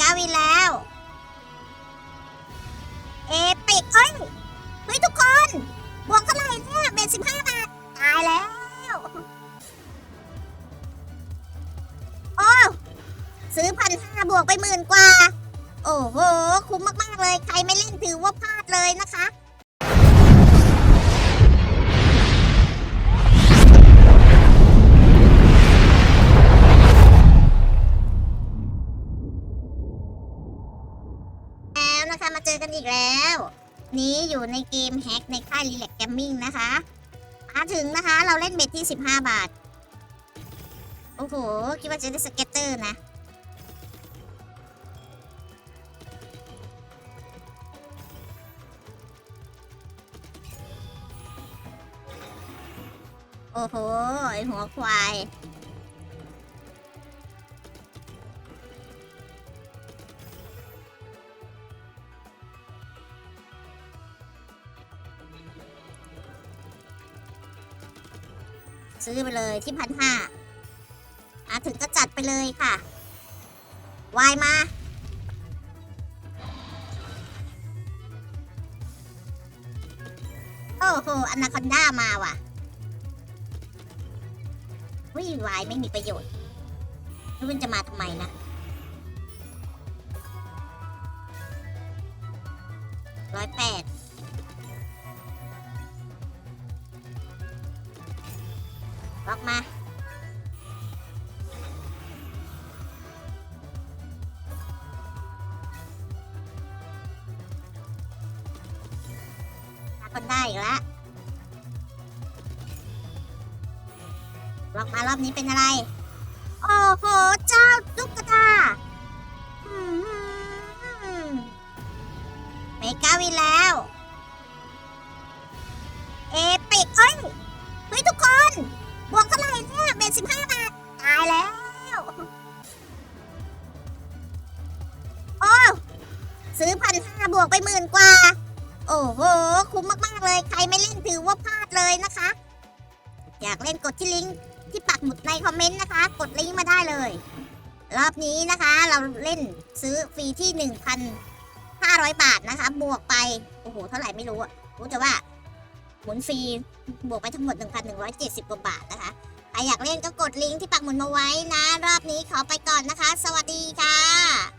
กาวินแล้ว เอปิกเอ้ยเฮ้ยทุกคน บวกเท่าไหร่เนี่ยเบ็ดสิบห้าบาท ตายแล้ว โอ้ซื้อพันห้าบวกไปหมื่นกว่า โอ้โห คุ้มมาก ๆ เลย ใครไม่เล่นถือว่าพลาดเลยนะคะ นะคะ มาเจอกันอีกแล้ว นี้อยู่ในเกมแฮกในค่าย Relax Gaming นะคะมาถึงนะคะ เราเล่นเบ็ดที่ 15 บาท โอ้โห คิดว่าจะได้สเก็ตเตอร์นะโอ้โห ไอหัวควาย ซื้อไปเลยที่พันห้ามาถึงก็จัดไปเลยค่ะ วายมา โอ้โหอนาคอนด้ามาว่ะวิวายไม่มีประโยชน์แล้มันจะมาทำไมนะร้อยแปด ล็อกมาหาคนได้อีกแล้วบล็อกมารอบนี้เป็นอะไร โอ้โห เจ้าตุ๊กตาเมกาวินแล้ว เนี่ยเบ็ดสิบาท ตายแล้ว โอ้ ซื้อพันห้าบวกไปหมื่นกว่า โอ้โห คุ้มมาก ๆ เลย ใครไม่เล่นถือว่าพลาดเลยนะคะ อยากเล่นกดที่ลิงก์ที่ปักหมุดในคอมเมนต์นะคะ กดลิงก์มาได้เลย รอบนี้นะคะ เราเล่นซื้อฟรีที่ 1,500 บาทนะคะ บวกไป โอ้โห เท่าไหร่ไม่รู้อะรู้แต่ว่าหมุนฟรี บวกไปทั้งหมด 1,170 กว่าบาทนะคะ อยากเล่นก็กดลิงก์ที่ปักหมุดมาไว้นะ รอบนี้ขอไปก่อนนะคะ สวัสดีค่ะ